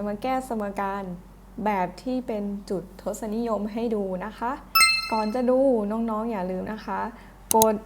พี่ใหม่จะมาแก้สมการแบบที่เป็นจุดทศนิยมให้ดูนะคะ ก่อนจะดูน้องๆ อย่าลืมนะคะ กด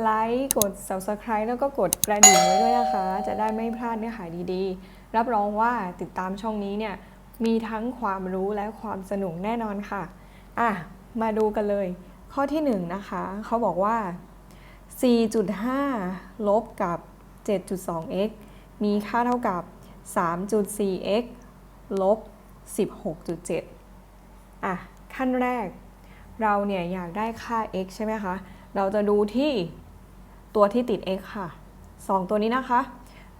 ไลค์กด subscribe แล้วก็กดกระดิ่งไว้ด้วยนะคะ จะได้ไม่พลาดเนื้อหาดีๆ รับรองว่าติดตามช่องนี้เนี่ยมีทั้งความรู้และความสนุกแน่นอนค่ะ อะ มาดูกันเลย ข้อที่1นงนะคะเขาบอกว่า 4.5 ลบกับ 7.2x มีค่าเท่ากับ 3.4x ลบ 16.7 อะ ขั้นแรก เราเนี่ยอยากได้ค่า x ใช่ไหมคะ เราจะดูที่ตัวที่ติด x ค่ะ 2 ตัวนี้นะคะ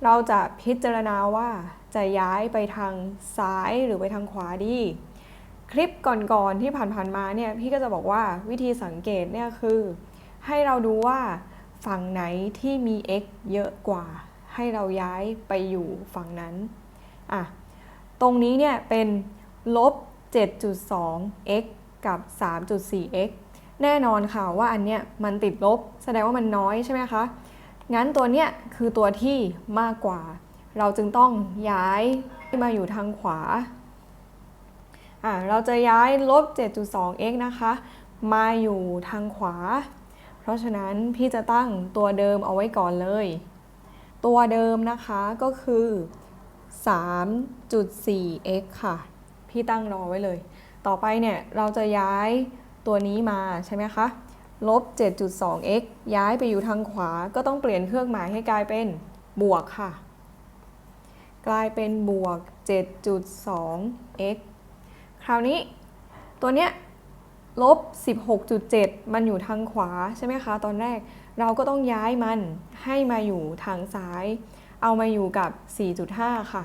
เราจะพิจารณาว่าจะย้ายไปทางซ้ายหรือไปทางขวาดี คลิปก่อนๆที่ผ่านๆมาเนี่ย พี่ก็จะบอกว่าวิธีสังเกตเนี่ยคือ ให้เราดูว่าฝั่งไหนที่มี x เยอะกว่า ให้เราย้ายไปอยู่ฝั่งนั้น อะ ตรงนี้เนี่ยเป็นลบ 7.2x กับ 3.4x แน่นอนค่ะว่าอันเนี้ยมันติดลบ แสดงว่ามันน้อยใช่ไหมคะ งั้นตัวเนี้ยคือตัวที่มากกว่า เราจึงต้องย้ายมาอยู่ทางขวาอะเราจะย้ายลบ 7.2x นะคะ มาอยู่ทางขวา เพราะฉะนั้นพี่จะตั้งตัวเดิมเอาไว้ก่อนเลย ตัวเดิมนะคะก็คือ 3.4x ค่ะ พี่ตั้งรอไว้เลย ต่อไปเนี่ยเราจะย้ายตัวนี้มาใช่ไหมคะ ลบ 7.2x ย้ายไปอยู่ทางขวา ก็ต้องเปลี่ยนเครื่องหมายให้กลายเป็นบวกค่ะ กลายเป็นบวก 7.2x คราวนี้ตัวเนี้ยลบ 16.7 มันอยู่ทางขวาใช่ไหมคะ ตอนแรกเราก็ต้องย้ายมันให้มาอยู่ทางซ้าย เอามาอยู่กับ 4.5 ค่ะ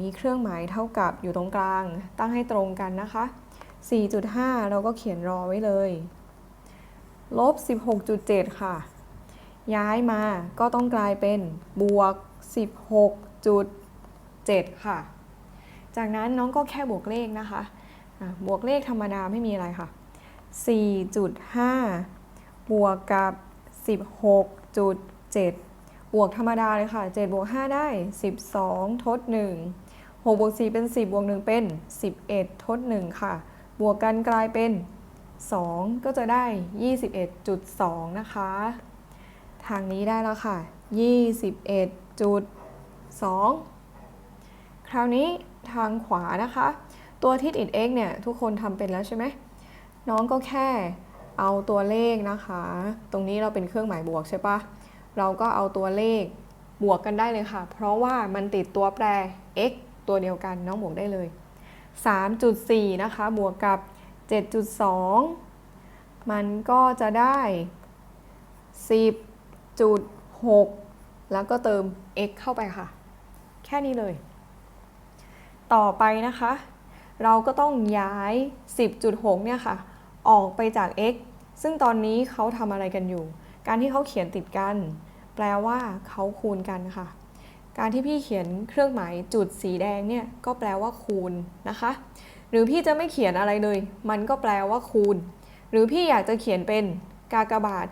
มีเครื่องหมายเท่ากับอยู่ตรงกลาง ตั้งให้ตรงกันนะคะ 4.5 เราก็เขียนรอไว้เลย ลบ 16.7 ค่ะ ย้ายมาก็ต้องกลายเป็นบวก 16.7 ค่ะ จากนั้นน้องก็แค่บวกเลขนะคะะบวกเลขธรรมดาไม่มีอะไรค่ะ 4.5 บวกกับ 16.7 บวกธรรมดาเลยค่ะ7บวก5ได้ 12 ทด 1 6บวก4เป็น 10บวก1เป็น 11 ทด 1 ค่ะ บวกกันกลายเป็น 2 ก็จะได้ 21.2 นะคะ ทางนี้ได้แล้วค่ะ 21.2 คราวนี้ทางขวานะคะ ตัวที่ติด x เนี่ย ทุกคนทำเป็นแล้วใช่ไหม น้องก็แค่เอาตัวเลขนะคะ ตรงนี้เราเป็นเครื่องหมายบวกใช่ปะ เราก็เอาตัวเลขบวกกันได้เลยค่ะ เพราะว่ามันติดตัวแปร x ตัวเดียวกันน้องบวกได้เลย 3.4 นะคะ บวกกับ 7.2 มันก็จะได้ 10.6 แล้วก็เติม x เข้าไปค่ะ แค่นี้เลย ต่อไปนะคะ เราก็ต้องย้าย 10.6 เนี่ยค่ะ ออกไปจาก x ซึ่งตอนนี้เขาทำอะไรกันอยู่ การที่เขาเขียนติดกัน แปลว่าเขาคูณกันค่ะ การที่พี่เขียนเครื่องหมายจุดสีแดงเนี่ยก็แปลว่าคูณนะคะ หรือพี่จะไม่เขียนอะไรเลย มันก็แปลว่าคูณ หรือพี่อยากจะเขียนเป็นกากบาท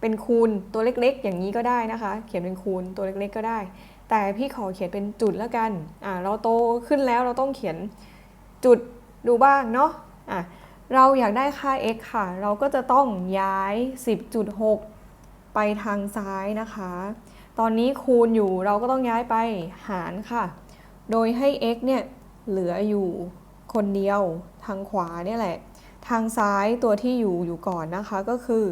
เป็นคูณตัวเล็กๆ อย่างนี้ก็ได้นะคะ เขียนเป็นคูณตัวเล็กๆ ก็ได้ แต่พี่ขอเขียนเป็นจุดแล้วกันอ่าเราโตขึ้นแล้วเราต้องเขียนจุดดูบ้างเนาะอะเราอยากได้ค่า x ค่ะ เราก็จะต้องย้าย 10.6 ไปทางซ้ายนะคะ ตอนนี้คูณอยู่เราก็ต้องย้ายไปหารค่ะ โดยให้ x เนี่ยเหลืออยู่คนเดียวทางขวาเนี่ยแหละ ทางซ้ายตัวที่อยู่อยู่ก่อนนะคะก็คือ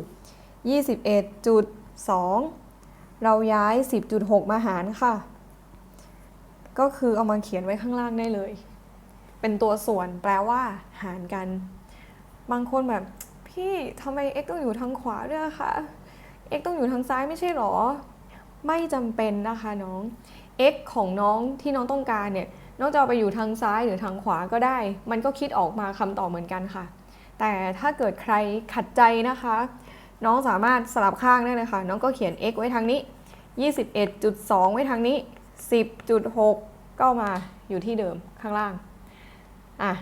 21.2 เราย้าย 10.6 มาหารค่ะ ก็คือเอามาเขียนไว้ข้างล่างได้เลย เป็นตัวส่วนแปลว่าหารกัน บางคนแบบ พี่ทำไม x ต้องอยู่ทางขวาด้วยคะ x ต้องอยู่ทางซ้ายไม่ใช่หรอ ไม่จำเป็นนะคะน้อง x ของน้องที่น้องต้องการเนี่ย น้องจะเอาไปอยู่ทางซ้ายหรือทางขวาก็ได้ มันก็คิดออกมาคำตอบเหมือนกันค่ะ แต่ถ้าเกิดใครขัดใจนะคะ น้องสามารถสลับข้างได้เลยค่ะ น้องก็เขียน x ไว้ทางนี้ 21.2 ไว้ทางนี้ 10.6 ก็มาอยู่ที่เดิมข้างล่าง อะ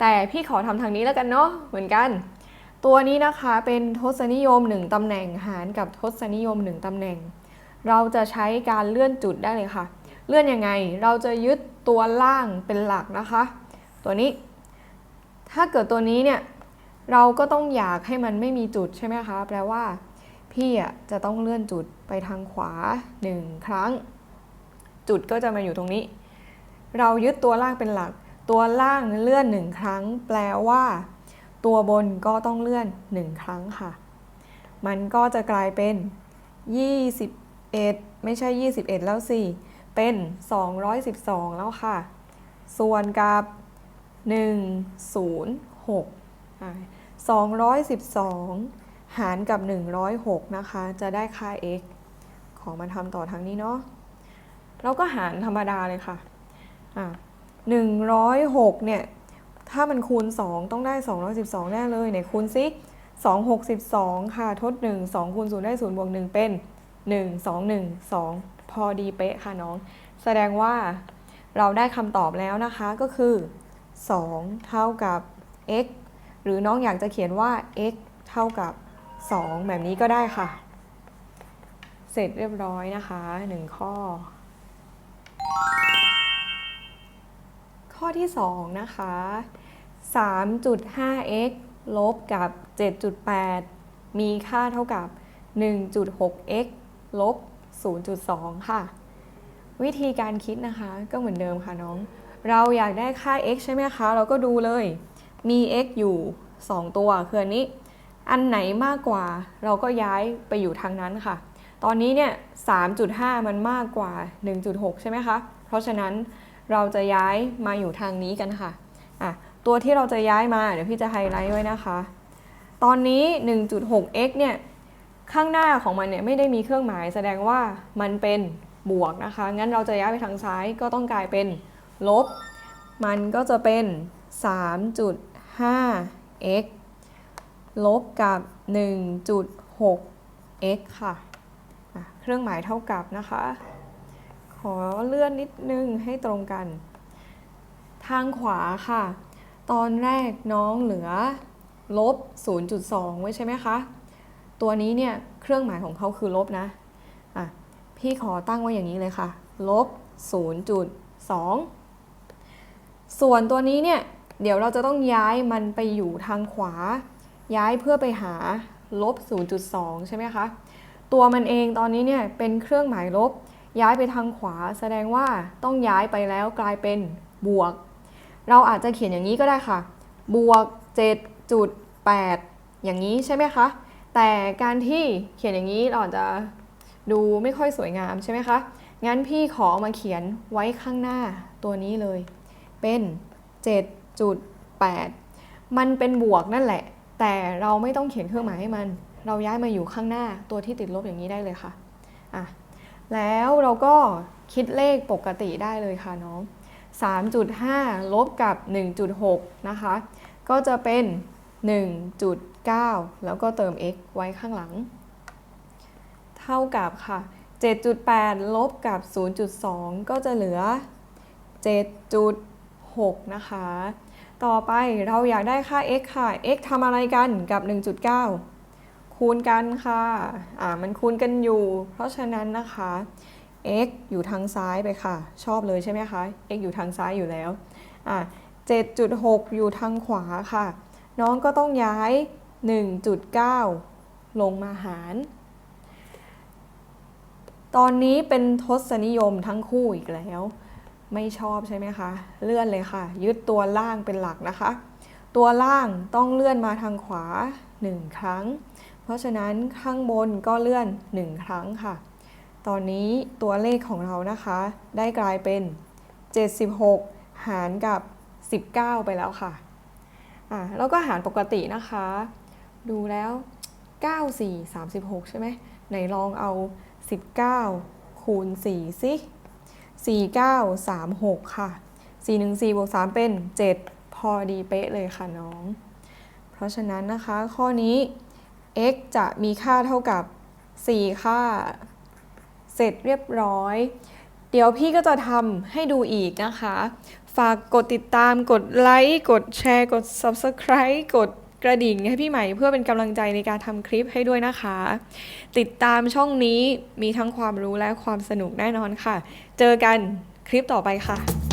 แต่พี่ขอทำทางนี้แล้วกันเนาะ เหมือนกัน ตัวนี้นะคะเป็นทศนิยม 1 ตำแหน่งหารกับทศนิยม 1 ตำแหน่ง เราจะใช้การเลื่อนจุดได้เลยค่ะ เลื่อนยังไงเราจะยึดตัวล่างเป็นหลักนะคะ ตัวนี้ ถ้าเกิดตัวนี้เนี่ยเราก็ต้องอยากให้มันไม่มีจุดใช่ไหมคะ แปลว่า พี่อะจะต้องเลื่อนจุดไปทางขวา 1 ครั้ง จุดก็จะมาอยู่ตรงนี้ เรายึดตัวล่างเป็นหลัก ตัวล่างเลื่อน 1 ครั้ง แปลว่า ตัวบนก็ต้องเลื่อน 1 ครั้งค่ะ มันก็จะกลายเป็น 21 ไม่ใช่ 21 แล้วสิ เป็น 212 แล้วค่ะ ส่วนกับ 106อ่า212 หารกับ 106 นะคะ จะได้ค่า x ของมาทำต่อทางนี้เนาะเราก็หารธรรมดาเลยค่ะ อ่า106 เนี่ย ถ้ามันคูณ 2 ต้องได้ 212 แน่เลยไหนคูณซิ2 62 ค่ะทด 1 2คูณ0ได้0บวก1เป็น 1 2 1 2 พอดีเป๊ะค่ะน้อง แสดงว่าเราได้คำตอบแล้วนะคะก็คือ 2 เท่ากับ x หรือน้องอยากจะเขียนว่า x เท่ากับ 2 แบบนี้ก็ได้ค่ะ เสร็จเรียบร้อยนะคะ 1 ข้อ ข้อที่ 2 นะคะ 3.5x ลบกับ 7.8 มีค่าเท่ากับ 1.6x ลบ 0.2 ค่ะ วิธีการคิดนะคะก็เหมือนเดิมค่ะน้อง เราอยากได้ค่า x ใช่ไหมคะ เราก็ดูเลย มี x อยู่ 2 ตัวคืออันนี้ อันไหนมากกว่า เราก็ย้ายไปอยู่ทางนั้นค่ะ ตอนนี้เนี่ย 3.5 มันมากกว่า 1.6 ใช่ไหมคะ เพราะฉะนั้น เราจะย้ายมาอยู่ทางนี้กันค่ะอะ ตัวที่เราจะย้ายมาเดี๋ยวพี่จะไฮไลท์ไว้นะคะ ตอนนี้ 1.6x เนี่ยข้างหน้าของมันเนี่ยไม่ได้มีเครื่องหมายแสดงว่ามันเป็นบวกนะคะ งั้นเราจะย้ายไปทางซ้ายก็ต้องกลายเป็นลบ มันก็จะเป็น 3.5x ลบกับ 1.6x ค่ะะเครื่องหมายเท่ากับนะคะ อเลื่อนนิดนึงให้ตรงกัน ทางขวาค่ะ ตอนแรกน้องเหลือลบ 0.2 ไว้ใช่ไหมคะ ตัวนี้เนี่ยเครื่องหมายของเขาคือลบนะอะพี่ขอตั้งไว้อย่างนี้เลยค่ะ ลบ 0.2 ส่วนตัวนี้เนี่ยเดี๋ยวเราจะต้องย้ายมันไปอยู่ทางขวา ย้ายเพื่อไปหาลบ 0.2 ใช่ไหมคะ ตัวมันเองตอนนี้เนี่ยเป็นเครื่องหมายลบ ย้ายไปทางขวา แสดงว่าต้องย้ายไปแล้วกลายเป็นบวก เราอาจจะเขียนอย่างนี้ก็ได้ค่ะ บวก 7.8 อย่างนี้ใช่ไหมคะ แต่การที่เขียนอย่างนี้เราอาจจะดูไม่ค่อยสวยงามใช่ไหมคะ งั้นพี่ขอมาเขียนไว้ข้างหน้าตัวนี้เลย เป็น 7.8 มันเป็นบวกนั่นแหละ แต่เราไม่ต้องเขียนเครื่องหมายให้มัน เราย้ายมาอยู่ข้างหน้าตัวที่ติดลบอย่างนี้ได้เลยค่ะ อะ แล้วเราก็คิดเลขปกติได้เลยค่ะน้อง 3.5 ลบกับ 1.6 นะคะ ก็จะเป็น 1.9 แล้วก็เติม x ไว้ข้างหลัง เท่ากับค่ะ 7.8 ลบกับ 0.2 ก็จะเหลือ 7.6 นะคะ ต่อไปเราอยากได้ค่า x ค่ะ x ทำอะไรกันกับ 1.9 คูณกันค่ะอ่ามันคูณกันอยู่ เพราะฉะนั้นนะคะ x อยู่ทางซ้ายไปค่ะ ชอบเลยใช่ไหมคะ x อยู่ทางซ้ายอยู่แล้วอ่า7.6 อยู่ทางขวาค่ะ น้องก็ต้องย้าย 1.9 ลงมาหาร ตอนนี้เป็นทศนิยมทั้งคู่อีกแล้ว ไม่ชอบใช่ไหมคะ เลื่อนเลยค่ะ ยึดตัวล่างเป็นหลักนะคะ ตัวล่างต้องเลื่อนมาทางขวา 1 ครั้ง เพราะฉะนั้นข้างบนก็เลื่อน 1 ครั้งค่ะ ตอนนี้ตัวเลขของเรานะคะ ได้กลายเป็น 76 หารกับ 19 ไปแล้วค่ะอ่าแล้วก็หารปกตินะคะ ดูแล้ว 9 4 36 ใช่ไหมไหนลองเอา 19 คูณ 4 สิ 4 9 3 6 ค่ะ 4 1 4บวก3เป็น 7 พอดีเป๊ะเลยค่ะน้อง เพราะฉะนั้นนะคะข้อนี้ x จะมีค่าเท่ากับ 4 ค่า เสร็จเรียบร้อย เดี๋ยวพี่ก็จะทำให้ดูอีกนะคะ ฝากกดติดตาม กดไลค์ กดแชร์ กด Subscribe กดกกระดิ่งให้พี่ใหม่เพื่อเป็นกำลังใจในการทำคลิปให้ด้วยนะคะ ติดตามช่องนี้มีทั้งความรู้และความสนุกแน่นอนค่ะ เจอกันคลิปต่อไปค่ะ